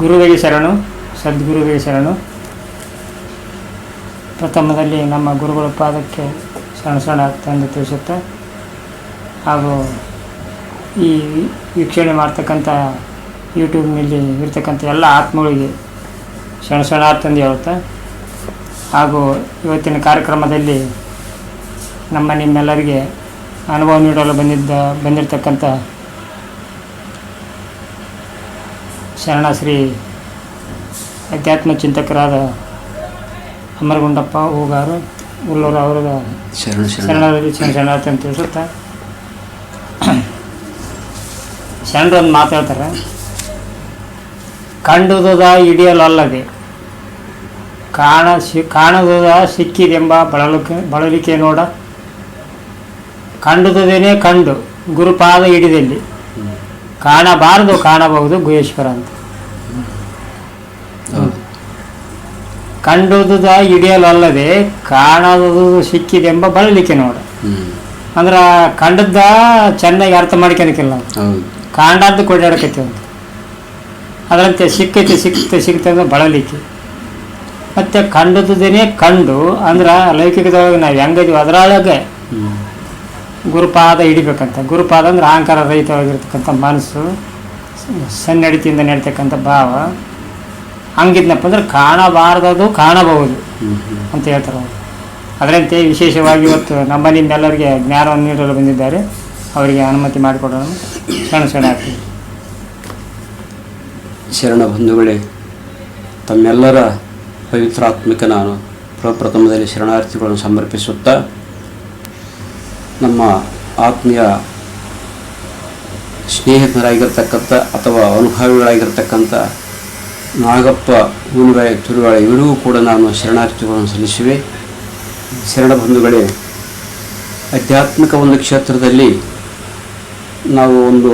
ಗುರುವಿಗೆ ಶರಣು, ಸದ್ಗುರುವಿಗೆ ಶರಣು. ಪ್ರಥಮದಲ್ಲಿ ನಮ್ಮ ಗುರುಗಳ ಪಾದಕ್ಕೆ ಸಣ್ಣ ಸಣ್ಣ ತಂದು ತಿಳಿಸುತ್ತೆ, ಹಾಗೂ ಈ ವೀಕ್ಷಣೆ ಮಾಡ್ತಕ್ಕಂಥ ಯೂಟ್ಯೂಬ್ನಲ್ಲಿ ಇರ್ತಕ್ಕಂಥ ಎಲ್ಲ ಆತ್ಮಗಳಿಗೆ ಸಣ್ಣ ಸಣ್ಣ ತಂದು ಹೇಳುತ್ತೆ, ಹಾಗೂ ಇವತ್ತಿನ ಕಾರ್ಯಕ್ರಮದಲ್ಲಿ ನಮ್ಮ ನಿಮ್ಮೆಲ್ಲರಿಗೆ ಅನುಭವ ನೀಡಲು ಬಂದಿದ್ದ ಬಂದಿರತಕ್ಕಂಥ ಶರಣಶ್ರೀ ಅಧ್ಯಾತ್ಮ ಚಿಂತಕರಾದ ಅಮರಗುಂಡಪ್ಪ ಹೂಗಾರು ಉಲ್ಲೂರು ಅವರ ಶರಣ ಶರಣ. ಶರಣರಲ್ಲಿ ಶರಣಾರ್ಥಿ ಅಂತ ತಿಳಿಸುತ್ತಾ. ಶರಣರು ಒಂದು ಮಾತಾಡ್ತಾರೆ ಕಂಡುದುದ ಹಿಡಿಯಲಲ್ಲದೆ ಕಾಣ ಸಿ ಕಾಣದುದ ಸಿಕ್ಕಿದೆಂಬ ಬಳಲಿಕೆ ಬಳಲಿಕೆ ನೋಡ ಕಂಡುದುದೇನೆ ಕಂಡು ಗುರುಪಾದ ಹಿಡಿದಲ್ಲಿ. ಕಾಣಬಾರದು ಕಾಣಬಹುದು ಗುಹೇಶ್ವರ ಅಂತ. ಕಂಡುದುದ ಹಿಡಿಯಲಲ್ಲದೆ ಕಾಣದು ಸಿಕ್ಕಿದೆಂಬ ಬಳಲಿಕೆ ನೋಡ. ನೋಡಿ ಅಂದ್ರೆ ಕಂಡದ್ದ ಚೆನ್ನಾಗಿ ಅರ್ಥ ಮಾಡ್ಕೊಳಕಿಲ್ಲ ಹೌದು. ಕಾಂಡದ್ದು ಕೊಡಾಡಕೈತಿ ಅಂತ. ಅದರಂತೆ ಸಿಕ್ಕೈತಿ ಸಿಕ್ತೆ ಸಿಕ್ತೆ ಅಂದ್ರೆ ಬಳಲಿಕೆ ಮತ್ತು ಕಂಡದ್ದೇನೆ ಕಂಡು ಅಂದ್ರೆ ಲೌಕಿಕದೊಳಗೆ ನಾವು ಹೆಂಗದೀವಿ ಅದರೊಳಗೆ ಗುರುಪಾದ ಹಿಡಿಬೇಕಂತ. ಗುರುಪಾದ ಅಂದ್ರೆ ಅಹಂಕಾರ ರಹಿತವಾಗಿರ್ತಕ್ಕಂಥ ಮನಸ್ಸು ಸನ್ನಡಿತಿಯಿಂದ ನಡೀತಕ್ಕಂಥ ಭಾವ. ಹಂಗಿದ್ನಪ್ಪ ಅಂದ್ರೆ ಕಾಣಬಾರದದು ಕಾಣಬಹುದು ಅಂತ ಹೇಳ್ತಾರೆ ಅವರು. ಅದರಂತೆ ವಿಶೇಷವಾಗಿ ಇವತ್ತು ನಮ್ಮ ಎಲ್ಲರಿಗೆ ಜ್ಞಾನವನ್ನು ನೀಡಲು ಬಂದಿದ್ದಾರೆ. ಅವರಿಗೆ ಅನುಮತಿ ಮಾಡಿಕೊಡೋಣ. ಶರಣ ಶರಣ ಆಗ್ತೀವಿ ಶರಣ ಬಂಧುಗಳೇ ತಮ್ಮೆಲ್ಲರ ಪವಿತ್ರಾತ್ಮಿಕ ನಾನು ಪ್ರಪ್ರಥಮದಲ್ಲಿ ಶರಣಾರ್ಥಿಗಳನ್ನು ಸಮರ್ಪಿಸುತ್ತಾ ನಮ್ಮ ಆತ್ಮೀಯ ಸ್ನೇಹಿತರಾಗಿರ್ತಕ್ಕಂಥ ಅಥವಾ ಅನುಭವಿಗಳಾಗಿರ್ತಕ್ಕಂಥ ನಾಗಪ್ಪ ಹೂನುಗಾಯ ತುರುಗಾಳ ಇವರಿಗೂ ಕೂಡ ನಾನು ಶರಣಾರ್ಥಿಗಳನ್ನು ಸಲ್ಲಿಸುವೆ. ಶರಣ ಬಂಧುಗಳೇ, ಆಧ್ಯಾತ್ಮಿಕ ಒಂದು ಕ್ಷೇತ್ರದಲ್ಲಿ ನಾವು ಒಂದು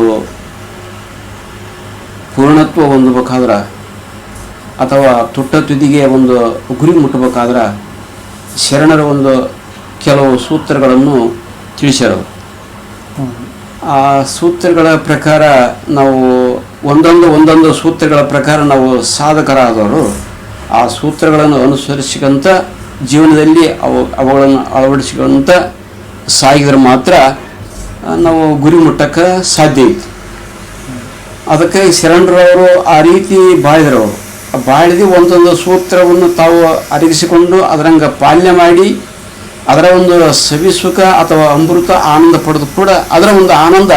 ಪೂರ್ಣತ್ವ ಹೊಂದಬೇಕಾದ್ರೆ ಅಥವಾ ತುಟ್ಟ ತುದಿಗೆ ಒಂದು ಗುರಿ ಮುಟ್ಟಬೇಕಾದ್ರೆ ಶರಣರ ಒಂದು ಕೆಲವು ಸೂತ್ರಗಳನ್ನು ತಿಳಿಸ್ಯಾರ. ಆ ಸೂತ್ರಗಳ ಪ್ರಕಾರ ನಾವು ಒಂದೊಂದು ಒಂದೊಂದು ಸೂತ್ರಗಳ ಪ್ರಕಾರ ನಾವು ಸಾಧಕರಾದವರು. ಆ ಸೂತ್ರಗಳನ್ನು ಅನುಸರಿಸಿಕೊಂತ ಜೀವನದಲ್ಲಿ ಅವು ಅವುಗಳನ್ನು ಅಳವಡಿಸಿಕೊಂತ ಸಾಗಿದ್ರೆ ಮಾತ್ರ ನಾವು ಗುರಿ ಮುಟ್ಟಕ್ಕೆ ಸಾಧ್ಯ ಐತಿ. ಅದಕ್ಕೆ ಶರಣರವರು ಆ ರೀತಿ ಬಾಳಿದ್ರು. ಬಾಳಿದು ಒಂದೊಂದು ಸೂತ್ರವನ್ನು ತಾವು ಅರಗಿಸಿಕೊಂಡು ಅದರಂಗ ಪಾಲನೆ ಮಾಡಿ ಅದರ ಒಂದು ಸವಿ ಸುಖ ಅಥವಾ ಅಮೃತ ಆನಂದ ಪಡೆದು ಕೂಡ ಅದರ ಒಂದು ಆನಂದ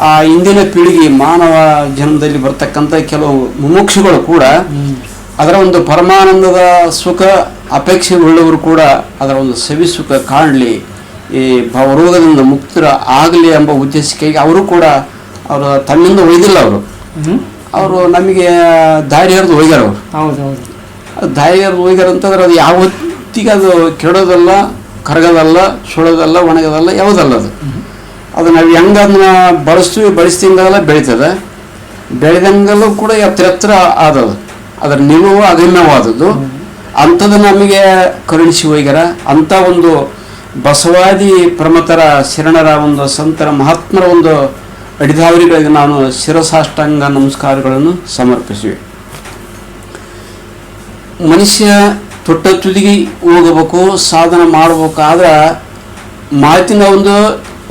ಆ ಇಂದಿನ ಪೀಳಿಗೆ ಮಾನವ ಜನ್ಮದಲ್ಲಿ ಬರ್ತಕ್ಕಂಥ ಕೆಲವು ಮುಮುಕ್ಷುಗಳು ಕೂಡ ಅದರ ಒಂದು ಪರಮಾನಂದದ ಸುಖ ಅಪೇಕ್ಷೆ ಉಳ್ಳವರು ಕೂಡ ಅದರ ಒಂದು ಸವಿ ಸುಖ ಕಾಣಲಿ ಈ ಭವರೋಗದಿಂದ ಮುಕ್ತರ ಆಗಲಿ ಎಂಬ ಉದ್ದೇಶಕ್ಕಾಗಿ ಅವರು ಕೂಡ ಅವರು ತನ್ನಿಂದ ಒಯ್ದಿಲ್ಲ ಅವರು. ಅವರು ನಮಗೆ ದಾರಿ ಹರಿದು ಒಯ್ದಾರ ಅವರು ದಾರಿ ಹರಿದು ಒಯ್ದಾರ ಅಂತಂದ್ರೆ ಅದು ಯಾವತ್ತಿಗೆ ಅದು ಕೆಡೋದಲ್ಲ. ಕರಗೋದಲ್ಲ ಸುಳದಲ್ಲ ಒಣಗದಲ್ಲ, ಯಾವುದಲ್ಲ ಅದು. ಅದು ನಾವು ಹೆಂಗ ಅದನ್ನ ಬಳಸ್ತೀವಿ ಬಳಸ್ತಿಂಗಲ್ಲ ಬೆಳೀತದೆ. ಬೆಳೆದಂಗಲ್ಲೂ ಕೂಡ ಎತ್ತರ ಎತ್ತರ ಆದದು ಅದರ ನಿಲುವು ಅಗಮ್ಯವಾದದ್ದು ಅಂಥದ್ದು ನಮಗೆ ಕರುಣಿಸಿ ಹೋಗ್ಯಾರ ಅಂಥ ಒಂದು ಬಸವಾದಿ ಪ್ರಮತರ ಶರಣರ ಒಂದು ಸಂತರ ಮಹಾತ್ಮರ ಒಂದು ಅಡಿದಾವರಿಗಳಿಗೆ ನಾನು ಶಿರಸಾಷ್ಟಾಂಗ ನಮಸ್ಕಾರಗಳನ್ನು ಸಮರ್ಪಿಸಿವೆ. ಮನುಷ್ಯ ತೊಟ್ಟ ತುದಿಗೆ ಹೋಗಬೇಕು ಸಾಧನ ಮಾಡಬೇಕಾದ್ರೆ ಮಾತಿನ ಒಂದು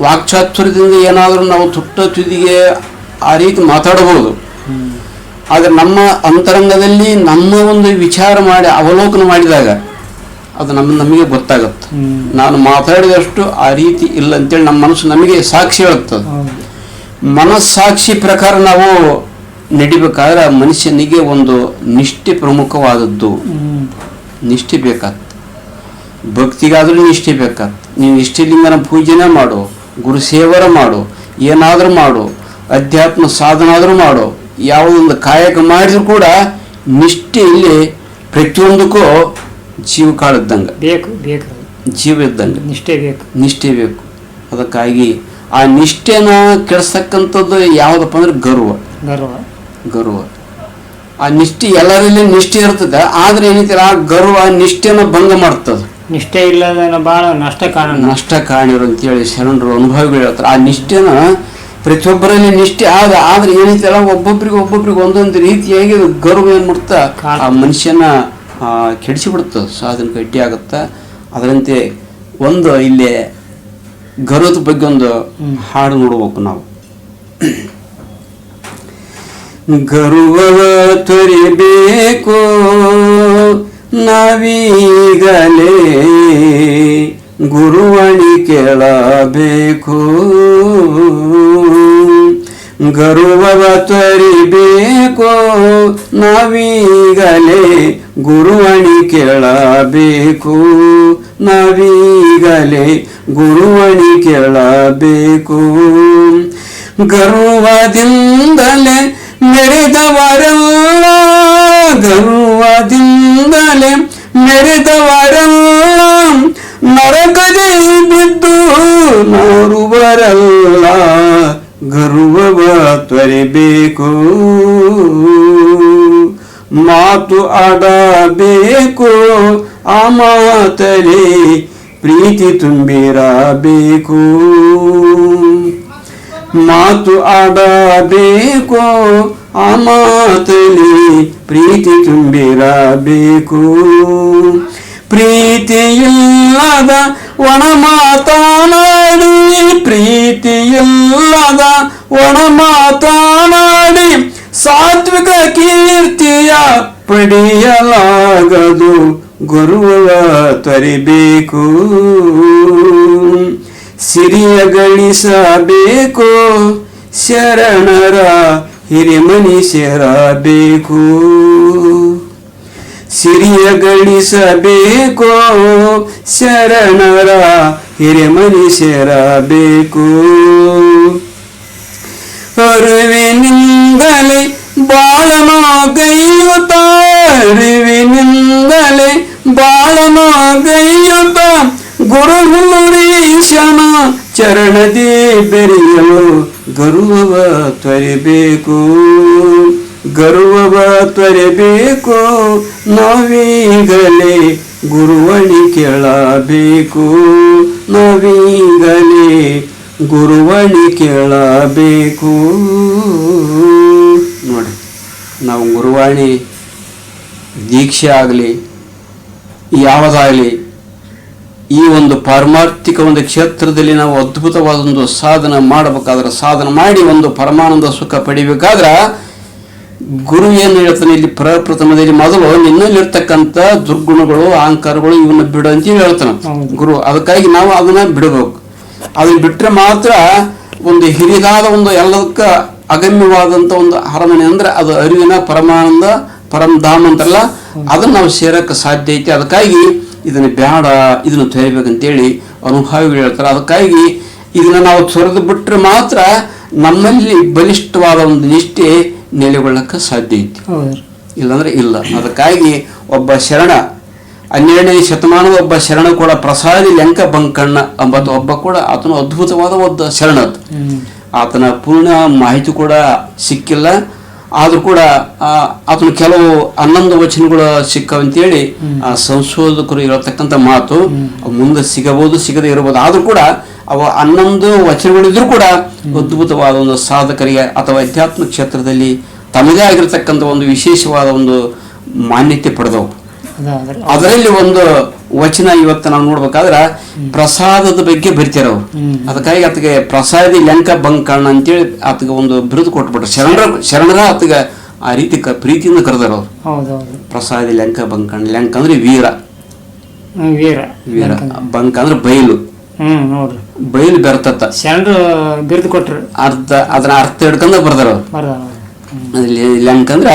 ವಾಕ್ಚಾತುರ್ಯದಿಂದ ಏನಾದರೂ ನಾವು ತೊಟ್ಟ ತುದಿಗೆ ಆ ರೀತಿ ಮಾತಾಡಬಹುದು. ಆದರೆ ನಮ್ಮ ಅಂತರಂಗದಲ್ಲಿ ನಮ್ಮ ಒಂದು ವಿಚಾರ ಮಾಡಿ ಅವಲೋಕನ ಮಾಡಿದಾಗ ಅದು ನಮ್ಮ ನಮಗೆ ಗೊತ್ತಾಗುತ್ತೆ. ನಾನು ಮಾತಾಡಿದಷ್ಟು ಆ ರೀತಿ ಇಲ್ಲ ಅಂತೇಳಿ ನಮ್ಮ ಮನಸ್ಸು ನಮಗೆ ಸಾಕ್ಷಿ ಹೇಳುತ್ತದೆ. ಮನಸ್ಸಾಕ್ಷಿ ಪ್ರಕಾರ ನಾವು ನಡಿಬೇಕಾದ್ರೆ ಮನುಷ್ಯನಿಗೆ ಒಂದು ನಿಷ್ಠೆ ಪ್ರಮುಖವಾದದ್ದು. ನಿಷ್ಠೆ ಬೇಕಾತ್. ಭಕ್ತಿಗಾದರೂ ನಿಷ್ಠೆ ಬೇಕಾತ್. ನೀವು ಇಷ್ಟಲಿಂಗನ ಪೂಜೆನೇ ಮಾಡು ಗುರು ಸೇವರ ಮಾಡು ಏನಾದರೂ ಮಾಡು ಅಧ್ಯಾತ್ಮ ಸಾಧನ ಆದರೂ ಮಾಡು ಯಾವುದೊಂದು ಕಾಯಕ ಮಾಡಿದ್ರು ಕೂಡ ನಿಷ್ಠೆ ಇಲ್ಲಿ ಪ್ರತಿಯೊಂದಕ್ಕೂ ಜೀವ ಕಾಳಿದ್ದಂಗೆ ಬೇಕು ಬೇಕು. ಜೀವ ಇದ್ದಂಗೆ. ನಿಷ್ಠೆ ಬೇಕು. ನಿಷ್ಠೆ ಬೇಕು. ಅದಕ್ಕಾಗಿ ಆ ನಿಷ್ಠೆನ ಕೆಡಿಸ್ತಕ್ಕಂಥದ್ದು ಯಾವುದಪ್ಪ ಅಂದ್ರೆ ಗರ್ವ. ಗರ್ವ. ಗರ್ವ. ಆ ನಿಷ್ಠೆ ಎಲ್ಲರಲ್ಲಿ ನಿಷ್ಠೆ ಇರ್ತದೆ ಆದ್ರೆ ಏನೈತಿಲ್ಲ ಆ ಗರ್ವ ನಿಷ್ಠೆನ ಭಂಗ ಮಾಡ್ತದೆ. ನಿಷ್ಠೆ ಇಲ್ಲದ ಬಹಳ ನಷ್ಟ ಕಾರಣ ನಷ್ಟ ಕಾಣಿರು ಅಂತೇಳಿ ಶರಣರು ಅನುಭವಿಗಳು ಹೇಳ್ತಾರೆ. ಆ ನಿಷ್ಠೆನ ಪ್ರತಿಯೊಬ್ಬರಲ್ಲಿ ನಿಷ್ಠೆ ಆದ ಆದ್ರೆ ಏನೈತಲ್ಲ ಒಬ್ಬೊಬ್ರಿಗೆ ಒಬ್ಬೊಬ್ರಿಗೆ ಒಂದೊಂದು ರೀತಿಯಾಗಿ ಗರ್ವ ಏನ್ ಮಾಡ್ತಾ ಆ ಮನುಷ್ಯನ ಕೆಡಿಸಿ ಬಿಡುತ್ತೆ ಸಾಧನ ಗಟ್ಟಿ ಆಗುತ್ತ. ಅದರಂತೆ ಒಂದು ಇಲ್ಲಿ ಗರ್ವದ ಬಗ್ಗೆ ಒಂದು ಹಾಡು ನೋಡ್ಬೇಕು ನಾವು. ಗರುವವ ತೊರಿಬೇಕು ನಾವೀಗಲೇ ಗುರುವಣಿ ಕೇಳಬೇಕು. ಗರುವವ ತೊರಿಬೇಕು ನಾವೀಗಲೇ ಗುರುವಣಿ ಕೇಳಬೇಕು. ನಾವೀಗಲೇ ಗುರುವಣಿ ಕೇಳಬೇಕು. ಗರ್ವದಿಂದಲೇ ಮೆರೆದವರಲ್ಲ ಗರ್ವದಿಂದಲೇ ಮೆರೆದವರಲ್ಲ ನರಕದೇ ಬಿದ್ದು ನಾರುವರಲ್ಲ ಗರ್ವವ ತೊರೆಬೇಕು. ಮಾತು ಆಡಬೇಕು ಆ ಮಾತಲಿ ಪ್ರೀತಿ ತುಂಬಿರಬೇಕು. ಮಾತು ಆಡಬೇಕು, ಆ ಮಾತಲಿ ಪ್ರೀತಿ ತುಂಬಿರಬೇಕು. ಪ್ರೀತಿಯಿಲ್ಲದ ಒಣ ಮಾತನಾಡಿ ಪ್ರೀತಿಯಿಲ್ಲದ ಒಣ ಮಾತನಾಡಿ ಸಾತ್ವಿಕ ಕೀರ್ತಿಯ ಪಡೆಯಲಾಗದು ಗುರುವ ತರಿಬೇಕು. ಸಿರಿಯ ಗಳಿಸಬೇಕು ಶರಣರ ಹಿರಿಮನಿ ಸೇರಬೇಕು ಸಿರಿಯ ಗಳಿಸಬೇಕು ಶರಣರ ಹಿರಿಮನಿ ಸೇರಬೇಕು ಅರಿವಿನಿಂದಲೇ ಬೆರೆಯಲು ಗರುವವ ತೊರೆಬೇಕು. ಗರುವವ ತೊರೆಬೇಕು, ನಾವೀಗಲೇ ಗುರುವಣಿ ಕೇಳಬೇಕು. ನಾವೀಗಲೇ ಗುರುವಣಿ ಕೇಳಬೇಕು. ನೋಡಿ, ನಾವು ಗುರುವಾಣಿ ದೀಕ್ಷೆ ಆಗಲಿ, ಯಾವುದಾಗಲಿ ಈ ಒಂದು ಪಾರಮಾರ್ಥಿಕ ಒಂದು ಕ್ಷೇತ್ರದಲ್ಲಿ ನಾವು ಅದ್ಭುತವಾದ ಒಂದು ಸಾಧನ ಮಾಡಬೇಕಾದ್ರೆ ಸಾಧನ ಮಾಡಿ ಒಂದು ಪರಮಾನಂದ ಸುಖ ಪಡಿಬೇಕಾದ್ರೆ ಗುರು ಏನು ಹೇಳ್ತಾನೆ ಇಲ್ಲಿ ಪ್ರಪ್ರಥಮದಲ್ಲಿ ಮೊದಲು ನಿನ್ನಲ್ಲಿರ್ತಕ್ಕಂಥ ದುರ್ಗುಣಗಳು ಅಹಂಕಾರಗಳು ಇವನ್ನ ಬಿಡು ಅಂತ ಹೇಳ್ತಾನೆ. ಗುರು ಅದಕ್ಕಾಗಿ ನಾವು ಅದನ್ನ ಬಿಡಬೇಕು. ಅದನ್ನ ಬಿಟ್ಟರೆ ಮಾತ್ರ ಒಂದು ಹಿರಿದಾದ ಒಂದು ಎಲ್ಲದಕ್ಕ ಅಗಮ್ಯವಾದಂತ ಒಂದು ಅರಮನೆ ಅಂದ್ರೆ ಅದು ಅರಿವಿನ ಪರಮಾನಂದ ಪರಮಧಾಮ ಅಂತಲ್ಲ ಅದನ್ನ ನಾವು ಸೇರಕ್ಕೆ ಸಾಧ್ಯ ಐತಿ. ಅದಕ್ಕಾಗಿ ಇದನ್ನ ಬೇಡ ಇದನ್ನ ತೊರಿಬೇಕಂತೇಳಿ ಅನುಭವಿಗಳು ಹೇಳ್ತಾರೆ. ಅದಕ್ಕಾಗಿ ಇದನ್ನ ನಾವು ತೊರೆದು ಬಿಟ್ಟರೆ ಮಾತ್ರ ನಮ್ಮಲ್ಲಿ ಬಲಿಷ್ಠವಾದ ಒಂದು ನಿಷ್ಠೆ ನೆಲೆಗೊಳ್ಳಕ್ಕೆ ಸಾಧ್ಯ ಐತಿ. ಇಲ್ಲಾಂದ್ರೆ ಇಲ್ಲ. ಅದಕ್ಕಾಗಿ ಒಬ್ಬ ಶರಣ ಹನ್ನೆರಡನೇ ಶತಮಾನದ ಒಬ್ಬ ಶರಣ ಕೂಡ ಪ್ರಸಾದಿ ಲೆಂಕ ಬಂಕಣ್ಣ ಅಂಬದು ಒಬ್ಬ ಕೂಡ ಆತನು ಅದ್ಭುತವಾದ ಒಬ್ಬ ಶರಣ ಆತ. ಹ್ಮ್. ಆತನ ಪೂರ್ಣ ಮಾಹಿತಿ ಕೂಡ ಸಿಕ್ಕಿಲ್ಲ. ಆದ್ರೂ ಕೂಡ ಅದನ್ನು ಕೆಲವು ಹನ್ನೊಂದು ವಚನಗಳು ಸಿಕ್ಕವಂತೇಳಿ ಆ ಸಂಶೋಧಕರು ಇರತಕ್ಕಂಥ ಮಾತು ಮುಂದೆ ಸಿಗಬಹುದು ಸಿಗದೆ ಇರಬಹುದು. ಆದ್ರೂ ಕೂಡ ಅವ ಹನ್ನೊಂದು ವಚನಗಳಿದ್ರು ಕೂಡ ಅದ್ಭುತವಾದ ಒಂದು ಸಾಧಕರಿಗೆ ಅಥವಾ ಅಧ್ಯಾತ್ಮ ಕ್ಷೇತ್ರದಲ್ಲಿ ತಮ್ಮದೇ ಆಗಿರತಕ್ಕಂಥ ಒಂದು ವಿಶೇಷವಾದ ಒಂದು ಮಾನ್ಯತೆ ಪಡೆದವು. ಅದರಲ್ಲಿ ಒಂದು ವಚನ ಇವತ್ತು ನಾವು ನೋಡ್ಬೇಕಾದ್ರೆ ಪ್ರಸಾದದ ಬಗ್ಗೆ ಬರಿತಾರ ಅವ್ರು. ಅದಕ್ಕಾಗಿ ಆತಗೆ ಪ್ರಸಾದಿ ಲಂಕ ಬಂಕಣ್ಣ ಅಂತೇಳಿ ಆತಗೆ ಒಂದು ಬಿರುದು ಕೊಟ್ಬಿಟ್ರು. ಶರಣರ ಶರಣರ ಆತಗ ಆ ರೀತಿ ಕ ಪ್ರೀತಿಯಿಂದ ಕರೆದಾರ ಅವ್ರು. ಪ್ರಸಾದಿ ಲಂಕ ಬಂಕಣ್ಣ ಲಂಕ ಅಂದ್ರೆ ವೀರ. ವೀರ. ವೀರ. ಬಂಕ ಅಂದ್ರೆ. ಬಯಲು ಬಯಲು ಬೆರ್ತತ್ತ ಶರಣರು ಬಿರುದು ಕೊಟ್ರು. ಅರ್ಥ ಅದನ್ನ ಅರ್ಥ ಹಿಡ್ಕೊಂಡ ಬರ್ದಾರ ಅವ್ರು. ಲಂಕ ಅಂದ್ರ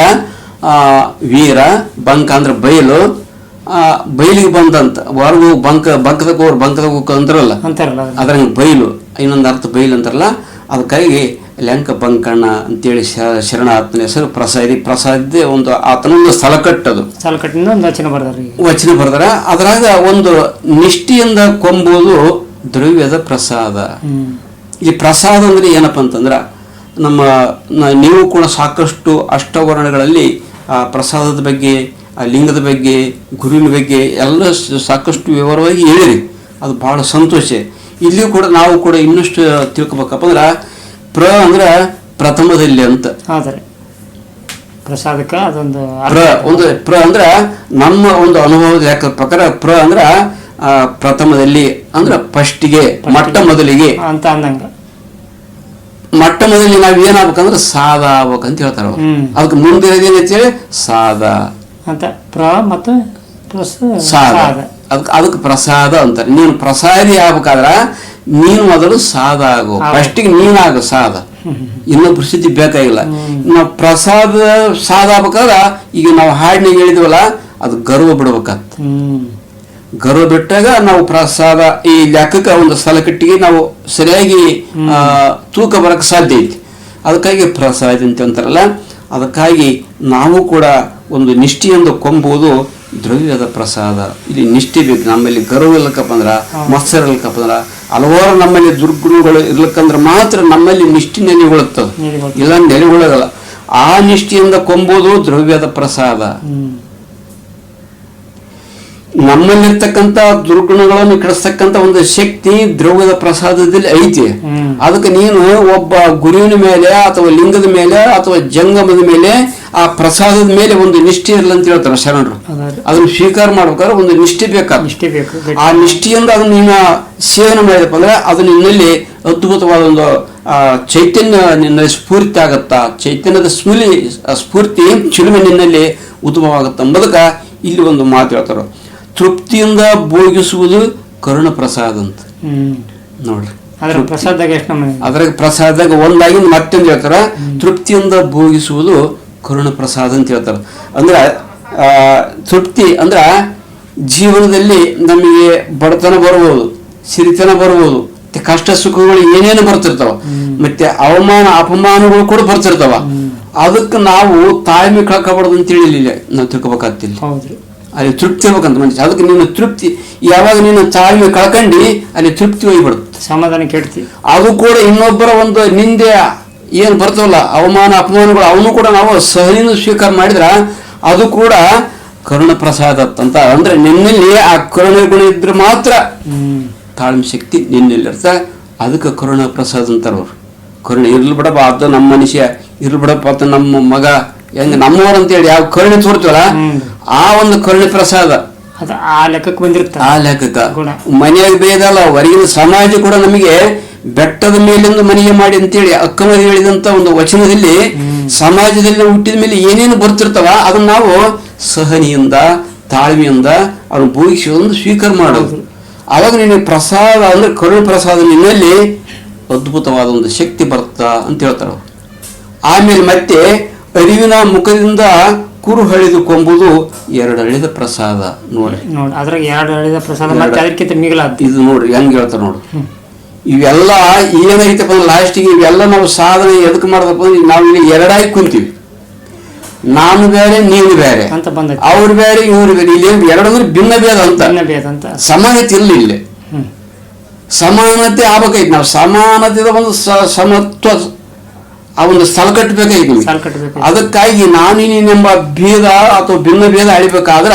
ಆ, ವೀರ ಬಂಕ ಅಂದ್ರೆ ಬಯಲು ಆ, ಬೈಲಿಗೆ ಬಂದಂತ ಹೊರಗು ಬಂಕ ಬಂಕದಾಗ ಹೋರ್ ಬಂಕದಾಗ ಹೋಗ್ ಅಂತಾರಲ್ಲ. ಅಂತಾರಲ್ಲ. ಬೈಲು ಇನ್ನೊಂದು ಅರ್ಥ ಬೈಲು ಅಂತಾರಲ್ಲ? ಅದಕ್ಕಾಗಿ ಲೆಂಕ ಬಂಕಣ್ಣ ಅಂತೇಳಿ ಶರಣ ಆತನ ಹೆಸರು ಪ್ರಸಾದಿ ಪ್ರಸಾದಿ ಒಂದು ಆತನೊಂದು ಸ್ಥಳ ಕಟ್ಟದು ಸಾಲ ಕಟ್ಟಿಂದ ಒಂದು ವಚನ ಬರ್ದಾರ ವಚನ ಬರ್ದಾರ. ಅದ್ರಾಗ ಒಂದು ನಿಷ್ಠೆಯಿಂದ ಕೊಂಬುದು ದ್ರವ್ಯದ ಪ್ರಸಾದ. ಈ ಪ್ರಸಾದ ಅಂದ್ರೆ ಏನಪ್ಪ ಅಂತಂದ್ರ ನಮ್ಮ ನೀವು ಕೂಡ ಸಾಕಷ್ಟು ಅಷ್ಟವರ್ಣಗಳಲ್ಲಿ ಆ ಪ್ರಸಾದದ ಬಗ್ಗೆ ಆ ಲಿಂಗದ ಬಗ್ಗೆ ಗುರುವಿನ ಬಗ್ಗೆ ಎಲ್ಲ ಸಾಕಷ್ಟು ವಿವರವಾಗಿ ಹೇಳಿರಿ. ಅದು ಬಹಳ ಸಂತೋಷ. ಇಲ್ಲಿಯೂ ಕೂಡ ನಾವು ಕೂಡ ಇನ್ನಷ್ಟು ತಿಳ್ಕೊಬೇಕಪ್ಪ ಅಂದ್ರೆ ಪ್ರ ಅಂದ್ರೆ ಪ್ರಥಮದಲ್ಲಿ ಅಂತ. ಆದರೆ ಪ್ರಸಾದಕ ಅದೊಂದು ಪ್ರ ಒಂದು ಪ್ರ ಅಂದ್ರೆ ನಮ್ಮ ಒಂದು ಅನುಭವದ ಯಾಕೆ ಪ್ರಕಾರ ಪ್ರ ಅಂದ್ರೆ ಪ್ರಥಮದಲ್ಲಿ ಅಂದ್ರೆ ಫಸ್ಟಿಗೆ ಮೊಟ್ಟ ಮೊದಲಿಗೆ. ಅಂತ ಅಂದಂಗ. ಮೊಟ್ಟ ಮೊದಲಿಗೆ ನಾವ್ ಏನಾಗ್ಬೇಕಂದ್ರೆ ಸಾದ ಆಗ್ಬೇಕಂತ ಹೇಳ್ತಾರ. ಅದಕ್ಕೆ ಮುಂದೆ ಏನಂತೇಳಿ ಸಾದ. ಅಂತ ಪ್ರ ಮತ್ತು ಪ್ಲಸ್ ಸಾದ. ಸಾದ. ಅದಕ್ಕೆ ಅದಕ್ಕೆ ಪ್ರಸಾದ ಅಂತಾರೆ. ನೀನು ಪ್ರಸಾದಿ ಆಗ್ಬೇಕಾದ್ರ ನೀನು ಮೊದಲು ಸಾದ ಆಗು. ಫಸ್ಟ್ ಫಸ್ಟಿಗೆ ನೀನಾಗು ಸಾದ. ಇನ್ನೊಬ್ರು ಪ್ರಸಿದ್ಧಿ ಬೇಕಾಗಿಲ್ಲ. ನಾವು ಪ್ರಸಾದ ಸಾದ ಆಗ್ಬೇಕಾದ್ರ ಈಗ ನಾವು ಹಾಡಿನಾಗ ಹೇಳಿದ್ವಲ್ಲ ಅದು ಗರ್ವ ಬಿಡ್ಬೇಕಾತ್. ಹ್ಮ್. ಗರ್ವ ಬಿಟ್ಟಾಗ ನಾವು ಪ್ರಸಾದ ಈ ಲೆಕ್ಕಕ್ಕೆ ಒಂದು ಸಲಕಟ್ಟಿಗೆ ನಾವು ಸರಿಯಾಗಿ ತೂಕ ಬರಕ್ಕೆ ಸಾಧ್ಯ ಐತಿ. ಅದಕ್ಕಾಗಿ ಪ್ರಸಾದ ಅಂತ ಅಂತಾರಲ್ಲ. ಅದಕ್ಕಾಗಿ ನಾವು ಕೂಡ ಒಂದು ನಿಷ್ಠೆಯಿಂದ ಕೊಂಬುವುದು ದ್ರವ್ಯದ ಪ್ರಸಾದ. ಇಲ್ಲಿ ನಿಷ್ಠೆ ಬೇಕು. ನಮ್ಮಲ್ಲಿ ಗರ್ವ ಇರ್ಲಕ್ಕಪ್ಪ ಅಂದ್ರೆ ಮತ್ಸರ ಇರ್ಲಕ್ಕಪ್ಪ ಅಂದ್ರ ಹಲವಾರು ನಮ್ಮಲ್ಲಿ ದುರ್ಗುಣಗಳು ಇರ್ಲಕ್ಕಂದ್ರೆ ಮಾತ್ರ ನಮ್ಮಲ್ಲಿ ನಿಷ್ಠೆ ನೆಲೆಗೊಳ್ಳುತ್ತದೆ. ಇಲ್ಲ ನೆಲೆಗೊಳ್ಳಗಲ್ಲ ಆ ನಿಷ್ಠೆಯಿಂದ ಕೊಂಬುವುದು ದ್ರವ್ಯದ ಪ್ರಸಾದ. ನಮ್ಮಲ್ಲಿರ್ತಕ್ಕಂಥ ದುರ್ಗುಣಗಳನ್ನು ಕೆಡಿಸ್ತಕ್ಕಂಥ ಒಂದು ಶಕ್ತಿ ದ್ರವ್ಯದ ಪ್ರಸಾದದಲ್ಲಿ ಐತಿ. ಅದಕ್ಕೆ ನೀನು ಒಬ್ಬ ಗುರುವಿನ ಮೇಲೆ ಅಥವಾ ಲಿಂಗದ ಮೇಲೆ ಅಥವಾ ಜಂಗಮದ ಮೇಲೆ ಆ ಪ್ರಸಾದದ ಮೇಲೆ ಒಂದು ನಿಷ್ಠೆ ಇರಲ್ಲ ಅಂತ ಹೇಳ್ತಾರೆ ಶರಣರು. ಅದನ್ನು ಸ್ವೀಕಾರ ಮಾಡ್ಬೇಕಾದ್ರೆ ಒಂದು ನಿಷ್ಠೆ ಬೇಕಾದ ನಿಷ್ಠೆ ಬೇಕು ಆ ನಿಷ್ಠೆಯಿಂದ ಅದನ್ನ ನೀನು ಸೇವನೆ ಮಾಡಿದಪ್ಪ ಅಂದ್ರೆ ಅದು ನಿನ್ನಲ್ಲಿ ಅದ್ಭುತವಾದ ಒಂದು ಆ, ಚೈತನ್ಯ ನಿನ್ನಲ್ಲಿ ಸ್ಫೂರ್ತಿ ಆಗತ್ತಾ? ಚೈತನ್ಯದ ಸ್ಮೂಲಿ ಸ್ಫೂರ್ತಿ ಚಿಲುಮೆ ನಿನ್ನಲ್ಲಿ ಉದ್ಭವ ಆಗತ್ತ ಎಂಬುದಕ್ಕೆ ಇಲ್ಲಿ ಒಂದು ಮಾತು ಹೇಳ್ತಾರೆ. ತೃಪ್ತಿಯಿಂದ ಭೋಗಿಸುವುದು ಕರುಣ ಪ್ರಸಾದ ಅಂತ ನೋಡ್ರಿ ಪ್ರಸಾದಾಗ ಅದ್ರಾಗ ಪ್ರಸಾದದಾಗ ಒಂದಾಗಿ ಮತ್ತೊಂದು ಹೇಳ್ತಾರ. ತೃಪ್ತಿಯಿಂದ ಭೋಗಿಸುವುದು ಕರುಣ ಪ್ರಸಾದ ಅಂತ ಹೇಳ್ತಾರ. ಅಂದ್ರ ತೃಪ್ತಿ ಅಂದ್ರ ಜೀವನದಲ್ಲಿ ನಮಗೆ ಬಡತನ ಬರ್ಬೋದು ಸಿರಿತನ ಬರ್ಬೋದು ಮತ್ತೆ ಕಷ್ಟ ಸುಖಗಳು ಏನೇನು ಬರ್ತಿರ್ತಾವ ಮತ್ತೆ ಅವಮಾನ ಅಪಮಾನಗಳು ಕೂಡ ಬರ್ತಿರ್ತಾವ. ಅದಕ್ಕೆ ನಾವು ತಾಳ್ಮೆ ಕಳ್ಕೊಬಾರ್ದು ಅಂತ ಹೇಳಿಲ್ಲ ನಾವು ತಿಳ್ಕೊಬೇಕಾಗ್ತಿಲ್ಲ. ಅಲ್ಲಿ ತೃಪ್ತಿ ಇರ್ಬೇಕಂತ ಮನುಷ್ಯ. ಅದಕ್ಕೆ ನೀನು ತೃಪ್ತಿ ಯಾವಾಗ ನೀನು ತಾಳ್ಮೆ ಕಳ್ಕಂಡು ಅಲ್ಲಿ ತೃಪ್ತಿ ಹೋಗ್ಬಿಡುತ್ತೆ. ಸಮಾಧಾನ ಕೆಡ್ತಿ. ಅದು ಕೂಡ ಇನ್ನೊಬ್ಬರ ಒಂದು ನಿಂದೆ ಏನು ಬರ್ತವಲ್ಲ ಅವಮಾನ ಅಪಮಾನಗಳು ಅವನು ಕೂಡ ನಾವು ಸಹನಿಂದ ಸ್ವೀಕಾರ ಮಾಡಿದ್ರೆ ಅದು ಕೂಡ ಕರುಣ ಪ್ರಸಾದ ಅಂತ. ಅಂದ್ರೆ ನಿನ್ನಲ್ಲಿ ಆ ಕರುಣ ಗುಣ ಇದ್ರೆ ಮಾತ್ರ ತಾಳ್ಮೆ ಶಕ್ತಿ ನಿನ್ನಲ್ಲಿ ಇರ್ತ ಅದಕ್ಕೆ ಕರುಣ ಪ್ರಸಾದ ಅಂತಾರವ್ರು. ಕರುಣೆ ಇರ್ಲಿ ಬಿಡಪ್ಪ ಅದು ನಮ್ಮ ಮನುಷ್ಯ. ಇರ್ಲಿ ಬಿಡಪ್ಪ ಅದು ನಮ್ಮ ಮಗ. ಹೆಂಗ ಅಂತ ಹೇಳಿ ಯಾವ ಕರುಣೆ ತೋರ್ತೀವಲ್ಲ. ಆ ಒಂದು ಕರುಣೆ ಪ್ರಸಾದ. ಅದ ಆ ಲೆಕ್ಕಕ್ಕೆ ಆ ಲೆಕ್ಕಕ್ಕೆ. ಮನೆಯಾಗ ಬೇದಲ್ಲ ಹೊರಗಿನ ಸಮಾಜ ಕೂಡ ನಮಗೆ ಬೆಟ್ಟದ ಮೇಲಿಂದ ಮನೆಗೆ ಮಾಡಿ ಅಂತೇಳಿ ಅಕ್ಕಮರಿ ಹೇಳಿದಂತ ಒಂದು ವಚನದಲ್ಲಿ ಸಮಾಜದಲ್ಲಿ ಹುಟ್ಟಿದ ಮೇಲೆ ಏನೇನು ಬರ್ತಿರ್ತಾವ ಅದನ್ನ ನಾವು ಸಹನಿಯಿಂದ ತಾಳ್ಮೆಯಿಂದ ಅವ್ರು ಭೋಗಿಸಿ ಒಂದು ಸ್ವೀಕಾರ ಮಾಡೋದು. ಅವಾಗ ನಿನಗೆ ಪ್ರಸಾದ ಅಂದ್ರೆ ಕರುಣ ಪ್ರಸಾದ ನಿನ್ನಲ್ಲಿ ಅದ್ಭುತವಾದ ಒಂದು ಶಕ್ತಿ ಬರ್ತಾ ಅಂತ ಹೇಳ್ತಾರ ಆಮೇಲೆ ಮತ್ತೆ ಅರಿವಿನ ಮುಖದಿಂದ ಕುರು ಹಳಿದು ಕೊಂಬುದು ಎರಡು ಹಳಿದ ಪ್ರಸಾದ. ನೋಡಿ. ನೋಡಿ ಅದ್ರಾಗ ಎರಡು ಹಳಿದ ಪ್ರಸಾದ ಮತ್ತೆ ಅದಕ್ಕಿಂತ ಮಿಗಿಲಾದ ಇದು ನೋಡ್ರಿ ಹೆಂಗ್ ಹೇಳ್ತಾರೆ ನೋಡ್ರಿ. ಇವೆಲ್ಲ ಏನೈತೆ ಅಂದ್ರೆ ಲಾಸ್ಟಿಗೆ ಇವೆಲ್ಲ ನಾವು ಸಾಧನೆ ಎದಕ್ಕೆ ಮಾಡ್ದಪ್ಪ ಅಂದ್ರೆ ನಾವು ಇಲ್ಲಿ ಎರಡಾಗಿ ಕುಂತೀವಿ. ನಾನು ಬೇರೆ ನೀನು ಬೇರೆ. ಅಂತ ಬಂದೈತಿ. ಅವ್ರು ಬೇರೆ ಇವ್ರು ಬೇರೆ. ಇಲ್ಲಿ ಎರಡು ಅಂದ್ರೆ ಭಿನ್ನ ಭೇದ ಅಂತ. ಭೇದ ಅಂತ. ಸಮಾನತೆ ಇಲ್ಲ ಇಲ್ಲಿ. ಸಮಾನತೆ ಆಗ್ಬೇಕೈತಿ ನಾವು ಸಮಾನತೆ ಒಂದು ಸಮತ್ವ ಆ ಒಂದು ಕಟ್ಟಬೇಕಾಗಿ. ಸಾಲ್ ಕಟ್ಟಬೇಕು ಅದಕ್ಕಾಗಿ ನಾನು ನೀನೆಂಬ ಭೇದ ಅಥವಾ ಭಿನ್ನ ಭೇದ ಅಳಿಬೇಕಾದ್ರ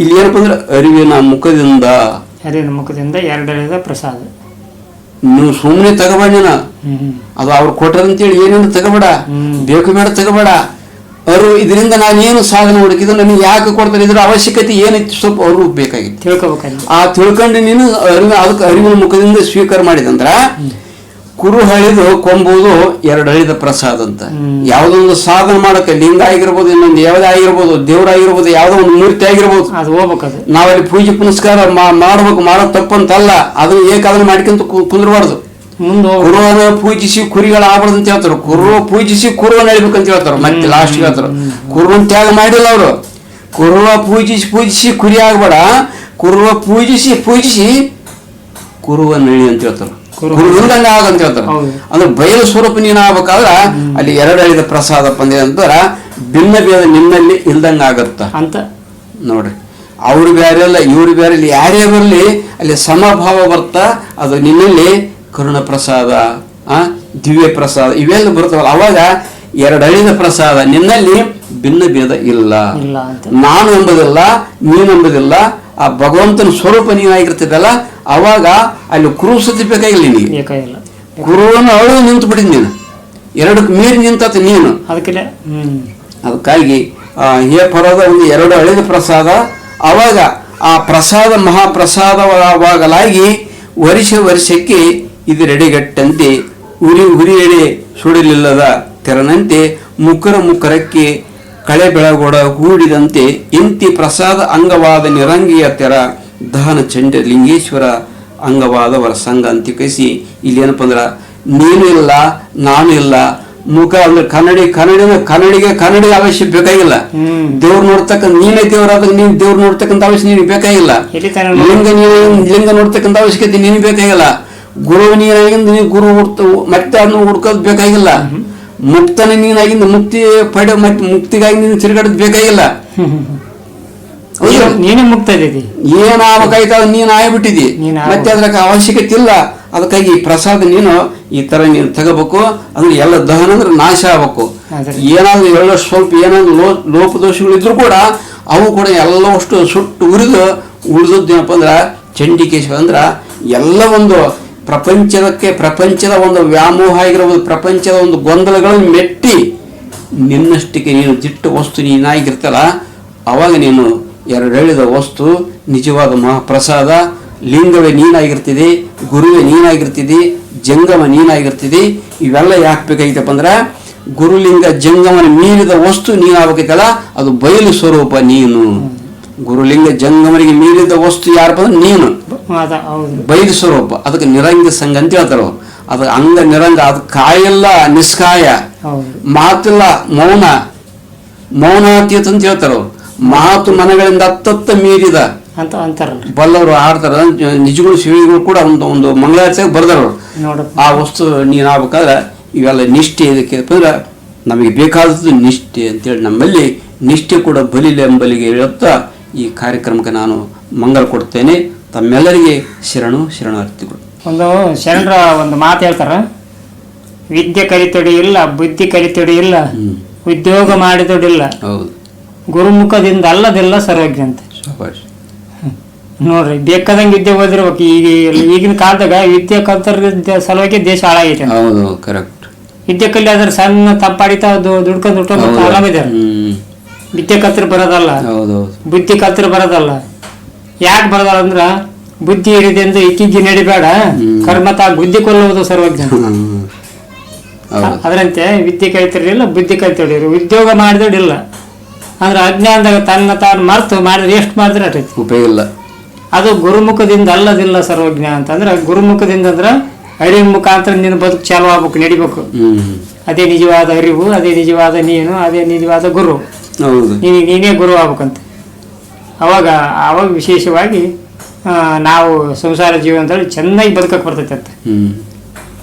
ಇಲ್ಲಿ ಏನಪ್ಪ ಅಂದ್ರೆ ಅರಿವಿನ ಮುಖದಿಂದ ಅರಿವಿನ ಮುಖದಿಂದ ಎರಡರಿಂದ ಪ್ರಸಾದ. ನೀವು ಸುಮ್ಮನೆ ತಗೋಬೇಡ ಅದು ಅವ್ರು ಕೊಟ್ರ ಅಂತೇಳಿ ಏನೇನು ತಗೋಬೇಡ. ಬೇಕು ಬೇಡ ತಗೋಬೇಡ. ಅವರು ಇದರಿಂದ ನಾನೇನು ಸಾಧನೆ ಹುಡುಕಿದ್ರು ನನಗೆ ಯಾಕೆ ಕೊಡ್ತಾರೆ ಇದ್ರ ಅವಶ್ಯಕತೆ ಏನಿತ್ತು ಸ್ವಲ್ಪ ಅವರು ಬೇಕಾಗಿತ್ತು. ತಿಳ್ಕೊಬೇಕು ಆ ತಿಳ್ಕೊಂಡು ನೀನು ಅರಿವಿನ ಅದಕ್ಕೆ ಅರಿವಿನ ಮುಖದಿಂದ ಸ್ವೀಕಾರ ಮಾಡಿದಂದ್ರ ಕುರು ಹಳಿದು ಕೊಂಬುವುದು ಎರಡು ಹಳಿದ ಪ್ರಸಾದ ಅಂತ ಯಾವ್ದೊಂದು ಸಾಧನ ಸಾಧನೆ ಮಾಡಕ್ಕೆ ಲಿಂಗ ಆಗಿರ್ಬೋದು ಇನ್ನೊಂದು ಯಾವುದೇ ಆಗಿರ್ಬೋದು ದೇವರಾಗಿರ್ಬೋದು ಯಾವುದೋ ಒಂದು ಮೂರ್ತಿ ಆಗಿರ್ಬೋದು. ಅದು ನಾವಲ್ಲಿ ಪೂಜೆ ಪುನಸ್ಕಾರ ಮಾಡ್ಬೇಕು ಮಾಡೋ ತಪ್ಪಂತಲ್ಲ ಅದನ್ನ ಏಕಾದನೆ ಮಾಡ್ಕೊಂತ ಕುಂದ್ರಬಾರ್ದು. ಕುರುವನ ಪೂಜಿಸಿ ಕುರಿಗಳ ಆಗ್ಬಾರ್ದು ಅಂತ ಹೇಳ್ತಾರೆ. ಕುರು ಪೂಜಿಸಿ ಕುರುವನ ಹೇಳ್ಬೇಕಂತ ಹೇಳ್ತಾರೆ. ಮತ್ತೆ ಲಾಸ್ಟ್ ಹೇಳ್ತಾರೆ. ಕುರುವನ್ ತ್ಯಾಗ ಮಾಡಿಲ್ಲ ಅವರು. ಕುರುವ ಪೂಜಿಸಿ ಪೂಜಿಸಿ ಕುರಿ ಆಗ್ಬೇಡ. ಕುರುವ ಪೂಜಿಸಿ ಪೂಜಿಸಿ ಕುರುವ ನಳಿ ಅಂತ ಹೇಳ್ತಾರೆ. ಆಗ ಅಂತ ಹೇಳ್ತಾರೆ. ಅಂದ್ರೆ ಬಯಲು ಸ್ವರೂಪ ನೀನು ಆಗ್ಬೇಕಾದ್ರ ಅಲ್ಲಿ ಎರಡು ಹೇಳಿದ ಪ್ರಸಾದ ಪಂದ್ಯ ಅಂತಾರ ಭಿನ್ನ ಭೇದ ನಿನ್ನಲ್ಲಿ ಇಲ್ದಂಗ ಆಗತ್ತ. ಅಂತ. ನೋಡ್ರಿ. ಅವ್ರು ಬೇರೆ ಅಲ್ಲ ಇವ್ರು ಬೇರೆ ಇಲ್ಲಿ ಯಾರೇ ಬರಲಿ ಅಲ್ಲಿ ಸಮಭಾವ ಬರ್ತಾ ಅದು ನಿನ್ನಲ್ಲಿ ಕರುಣ ಪ್ರಸಾದ ಆ ದಿವ್ಯ ಪ್ರಸಾದ ಇವೆಲ್ಲ ಬರ್ತಾವಲ್ಲ. ಅವಾಗ ಎರಡು ಅಳಿದ ಪ್ರಸಾದ ನಿನ್ನಲ್ಲಿ ಭಿನ್ನ ಭೇದ ಇಲ್ಲ. ಇಲ್ಲ ನಾನು ಎಂಬುದಿಲ್ಲ ನೀನು ಎಂಬುದಿಲ್ಲ ಆ ಭಗವಂತನ ಸ್ವರೂಪ ನೀನಾಗಿರ್ತದಲ್ಲ ಅವಾಗ ಅಲ್ಲಿ ಕ್ರೂಸತಿ ಬೇಕಾಗಿಲ್ಲ ನಿನಗೆ. ಬೇಕಾಗಿಲ್ಲ. ಕುರುವನ್ನು ಅಳು ನಿಂತು ಬಿಟ್ಟಿದ್ ನೀನು. ಎರಡಕ್ಕೆ ಮೀರಿ ನಿಂತತ ನೀನು. ಅದಕ್ಕೆ ಅದಕ್ಕಾಗಿ ಹೇ ಪರದ ಒಂದು ಎರಡು ಅಳಿದ ಪ್ರಸಾದ. ಅವಾಗ ಆ ಪ್ರಸಾದ ಮಹಾಪ್ರಸಾದವಾಗಲಾಗಿ ವರ್ಷ ವರ್ಷಕ್ಕೆ ಇದು ರೆಡಿಗಟ್ಟಂತೆ ಉರಿ ಉರಿಯಡೆ ಸುಡಲಿಲ್ಲದ ತೆರನಂತೆ ಮುಖರ ಮುಖರಕ್ಕೆ ಕಳೆ ಬೆಳಗೊಡ ಹೂಡಿದಂತೆ ಇಂತಿ ಪ್ರಸಾದ ಅಂಗವಾದ ನಿರಂಗಿಯ ತೆರ ದಹನ ಚಂಡ ಲಿಂಗೇಶ್ವರ ಅಂಗವಾದವರ ಸಂಘ ಅಂತ ಕೈಸಿ ಇಲ್ಲಿ ಏನಪ್ಪ ಅಂದ್ರೆ ನೀನು ಇಲ್ಲ ನಾನು ಇಲ್ಲ ಮುಖ ಅಂದ್ರೆ ಕನ್ನಡಿ ಕನ್ನಡಿನ ಕನ್ನಡಿಗೆ ಕನ್ನಡಿ ಅವಶ್ಯ ಬೇಕಾಗಿಲ್ಲ. ದೇವ್ರು ನೋಡ್ತಕ್ಕಂಥ ನೀನೇ ದೇವರಾದಾಗ ನೀನು ದೇವ್ರು ನೋಡ್ತಕ್ಕಂಥ ಅವಶ್ಯ ನೀನ್ ಬೇಕಾಗಿಲ್ಲ. ಲಿಂಗ ನೀನು ಲಿಂಗ ನೋಡ್ತಕ್ಕಂಥ ಅವಶ್ಯಕತೆ ನೀನು ಬೇಕಾಗಿಲ್ಲ. ಗುರು ನೀನಾಗಿಂದ ನೀವು ಗುರು ಹುಡ್ತ ಮತ್ತೆ ಅದನ್ನು ಹುಡ್ಕೋದ್ ಬೇಕಾಗಿಲ್ಲ. ಮುಕ್ತನ ನೀನಾಗಿಂದ ಮುಕ್ತಿ ಪಡೆ ಮತ್ತೆ ಮುಕ್ತಿಗಾಗಿ ನೀನು ತಿರುಗಾಡೋದ್ ಬೇಕಾಗಿಲ್ಲ? ನೀನು- ನೀನೇ ಮುಕ್ತ ಏನ ಏನ್ ಆಗ್ಬೇಕಾಯ್ತು ಅದು ನೀನು ಆಗ್ಬಿಟ್ಟಿದಿ. ಮತ್ತೆ ಅದ್ರ ಅವಶ್ಯಕತೆ ಇಲ್ಲ. ಅದಕ್ಕಾಗಿ ಈ ಪ್ರಸಾದ ನೀನು ಈ ತರ ನೀನು ತಗೋಬೇಕು. ಅಂದ್ರೆ ಎಲ್ಲ ದಹನ ಅಂದ್ರೆ ನಾಶ ಆಗ್ಬೇಕು. ಏನಾದ್ರೂ ಎಲ್ಲ ಸ್ವಲ್ಪ ಏನಾದ್ರು ಲೋ ಲೋಪದೋಷಗಳು ಇದ್ರು ಕೂಡ ಅವು ಕೂಡ ಎಲ್ಲವಷ್ಟು ಸುಟ್ಟು ಉರಿದು ಉಳಿದದ್ದೇನಪ್ಪ ಅಂದ್ರ ಚಂಡಿಕೇಶ್ವರ ಅಂದ್ರ ಎಲ್ಲ ಒಂದು ಪ್ರಪಂಚದಕ್ಕೆ ಪ್ರಪಂಚದ ಒಂದು ವ್ಯಾಮೋಹ ಆಗಿರಬಹುದು ಪ್ರಪಂಚದ ಒಂದು ಗೊಂದಲಗಳನ್ನು ಮೆಟ್ಟಿ ನಿನ್ನಷ್ಟಕ್ಕೆ ನೀನು ದಿಟ್ಟ ವಸ್ತು ನೀನಾಗಿರ್ತಲ್ಲ ಅವಾಗ ನೀನು ಎರಡು ಹೇಳಿದ ವಸ್ತು ನಿಜವಾದ ಮಹಾಪ್ರಸಾದ. ಲಿಂಗವೇ ನೀನಾಗಿರ್ತಿದೆ ಗುರುವೇ ನೀನಾಗಿರ್ತಿದೆ ಜಂಗಮ ನೀನಾಗಿರ್ತಿದೆ ಇವೆಲ್ಲ ಯಾಕೆ ಬೇಕಾಗಿತ್ತಪ್ಪ ಅಂದ್ರೆ ಗುರುಲಿಂಗ ಜಂಗಮನ ಮೀರಿದ ವಸ್ತು ನೀನಾಗಬೇಕಲ್ಲ ಅದು ಬಯಲು ಸ್ವರೂಪ ನೀನು. ಗುರುಲಿಂಗ ಜಂಗಮನಿಗೆ ಮೀರಿದ ವಸ್ತು ಯಾರಪ್ಪ ಅಂದ್ರೆ ನೀನು. ಬಯಲು ಸ್ವರೂಪ ಅದಕ್ಕೆ ನಿರಂಗ ಸಂಘ ಅಂತ ಹೇಳ್ತಾರೆ ಅವ್ರು. ಅದು ಅಂಗ ನಿರಂಗ ಅದು ಕಾಯಲ್ಲ ನಿಷ್ಕಾಯ. ಮಾತಿಲ್ಲ ಮೌನ. ಮೌನಾತೀತ ಅಂತ ಹೇಳ್ತಾರೆ ಅವ್ರು. ಮಾತು ಮನಗಳಿಂದ ಅತ್ತತ್ತ ಮೀರಿದ ಅಂತ ಅಂತಾರ ಬಲ್ಲವರು ಆಡ್ತಾರ ನಿಜಗಳು ಶಿವಿಗಳು ಕೂಡ ಒಂದು ಒಂದು ಮಂಗಳಾಚರಣೆ ಬರ್ದಾರ. ಆ ವಸ್ತು ನೀನು ಆಗ್ಬೇಕಾದ್ರೆ ಇವೆಲ್ಲ ನಿಷ್ಠೆ ಇದಕ್ಕೆ. ಅಂದ್ರೆ ನಮಗೆ ಬೇಕಾದದ್ದು ನಿಷ್ಠೆ ಅಂತೇಳಿ ನಮ್ಮಲ್ಲಿ ನಿಷ್ಠೆ ಕೂಡ ಬಲಿಲೆ ಎಂಬಲಿಗೆ ಹೇಳುತ್ತಾ ಈ ಕಾರ್ಯಕ್ರಮಕ್ಕೆ ನಾನು ಮಂಗಳ ಕೊಡ್ತೇನೆ. ತಮ್ಮೆಲ್ಲರಿಗೆ ಶರಣು ಶರಣಾರ್ಥಿಗಳು. ಒಂದು ಶರಣರ ಒಂದು ಮಾತು ಹೇಳ್ತಾರ. ವಿದ್ಯೆ ಕಲಿತೊಡಿ ಇಲ್ಲ ಬುದ್ಧಿ ಕಲಿತೊಡಿ ಇಲ್ಲ ಉದ್ಯೋಗ ಮಾಡಿದೊಡಿಲ್ಲ ಹೌದು. ಗುರುಮುಖದಿಂದ ಅಲ್ಲದೆಲ್ಲ ಸರ್ವಜ್ಞ ಅಂತ ನೋಡ್ರಿ ಬೇಕಾದಂಗೆ ವಿದ್ಯೆ ಓದಿರ್ಬೇಕು. ಈಗ ಈಗಿನ ಕಾಲದಾಗ ವಿದ್ಯೆ ಕಲ್ತರ ಸಲುವಾಗಿ ದೇಶ ಹಾಳಾಗೈತೆ ಹೌದು ಕರೆಕ್ಟ್ ವಿದ್ಯೆ ಕಲ್ಲಿ ಅದ್ರ ಸಣ್ಣ ತಪ್ಪಾಡಿತಾ ದುಡ್ಕೊಂಡು ದುಡ್ಕೊಂಡು ಆರಾಮಿದ್ದಾರೆ ಹ್ಮ್. ವಿದ್ಯೆ ಕತ್ರ ಬರೋದಲ್ಲ? ಬುದ್ಧಿ ಕಲ್ತ್ರ ಬರೋದಲ್ಲ? ಯಾಕೆ ಬರೋದಲ್ಲ ಅಂದ್ರ ಬುದ್ಧಿ ಇರಿದೆ ಎಂದು ಇಕ್ಕಿಗೆ ನಡಿಬೇಡ. ಕರ್ಮ ತಾ ಬುದ್ಧಿ ಕೊಲ್ಲುವುದು ಸರ್ವಜ್ಞ ಅದರಂತೆ ವಿದ್ಯೆ ಕಲಿತಿರಲಿಲ್ಲ ಬುದ್ಧಿ ಕಲಿತಿಡಿರಿ ಉದ್ಯೋಗ ಮಾಡಿದಡಿಲ್ಲ ಅಂದ್ರೆ ಅಜ್ಞಾನದಾಗ ತನ್ನ ತಾನು ಮರ್ತು ಮಾಡಿದ್ರೆ ಎಷ್ಟು ಮಾಡಿದ್ರೆ ಅಟೈತಿ ಉಪಯೋಗ ಇಲ್ಲ. ಅದು ಗುರುಮುಖದಿಂದ ಅಲ್ಲದಿಲ್ಲ ಸರ್ವಜ್ಞ ಅಂತಂದ್ರೆ ಗುರುಮುಖದಿಂದ ಅಂದ್ರೆ ಅರಿವು ಮುಖಾಂತರ ನಿನ್ನ ಬದುಕು ಚಾಲು ಆಗ್ಬೇಕು ನಡಿಬೇಕು. ಅದೇ ನಿಜವಾದ ಅರಿವು ಅದೇ ನಿಜವಾದ ನೀನು ಅದೇ ನಿಜವಾದ ಗುರು. ನೀನು ನೀನೇ ಗುರು ಆಗ್ಬೇಕಂತ. ಅವಾಗ ಅವಾಗ ವಿಶೇಷವಾಗಿ ನಾವು ಸಂಸಾರ ಜೀವನದಲ್ಲಿ ಚೆನ್ನಾಗಿ ಬದುಕಕ್ಕೆ ಬರ್ತೈತೆ ಅಂತ.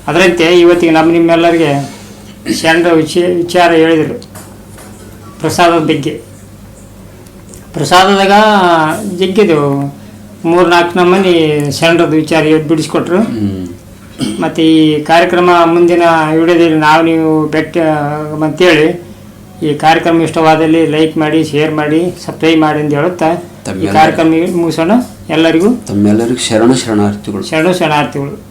ಅದರಂತೆ ಇವತ್ತಿಗೆ ನಮ್ಮ ನಿಮ್ಮೆಲ್ಲರಿಗೆ ಶರಣರ ವಿಚಾರ ಹೇಳಿದರು. ಪ್ರಸಾದದ ಬಗ್ಗೆ. ಪ್ರಸಾದದಾಗ ಜಗ್ಗಿದೆವು. ಮೂರು ನಾಲ್ಕು ನಮ್ಮನೆ ಶರಣರದ ವಿಚಾರ ಬಿಡಿಸ್ಕೊಟ್ರು. ಮತ್ತು ಈ ಕಾರ್ಯಕ್ರಮ ಮುಂದಿನ ವಿಡಿಯೋದಲ್ಲಿ ನಾವು ನೀವು ಬೆಟ್ಟ ಅಂತೇಳಿ ಈ ಕಾರ್ಯಕ್ರಮ ಇಷ್ಟವಾದಲ್ಲಿ ಲೈಕ್ ಮಾಡಿ ಶೇರ್ ಮಾಡಿ ಸಬ್ಸ್ಕ್ರೈಬ್ ಮಾಡಿ ಅಂತ ಹೇಳುತ್ತಾ ಈ ಕಾರ್ಯಕ್ರಮ ಮುಗಿಸೋಣ. ಎಲ್ಲರಿಗೂ ತಮ್ಮೆಲ್ಲರಿಗೂ ಶರಣ ಶರಣಾರ್ಥಿಗಳು. ಶರಣು ಶರಣಾರ್ಥಿಗಳು.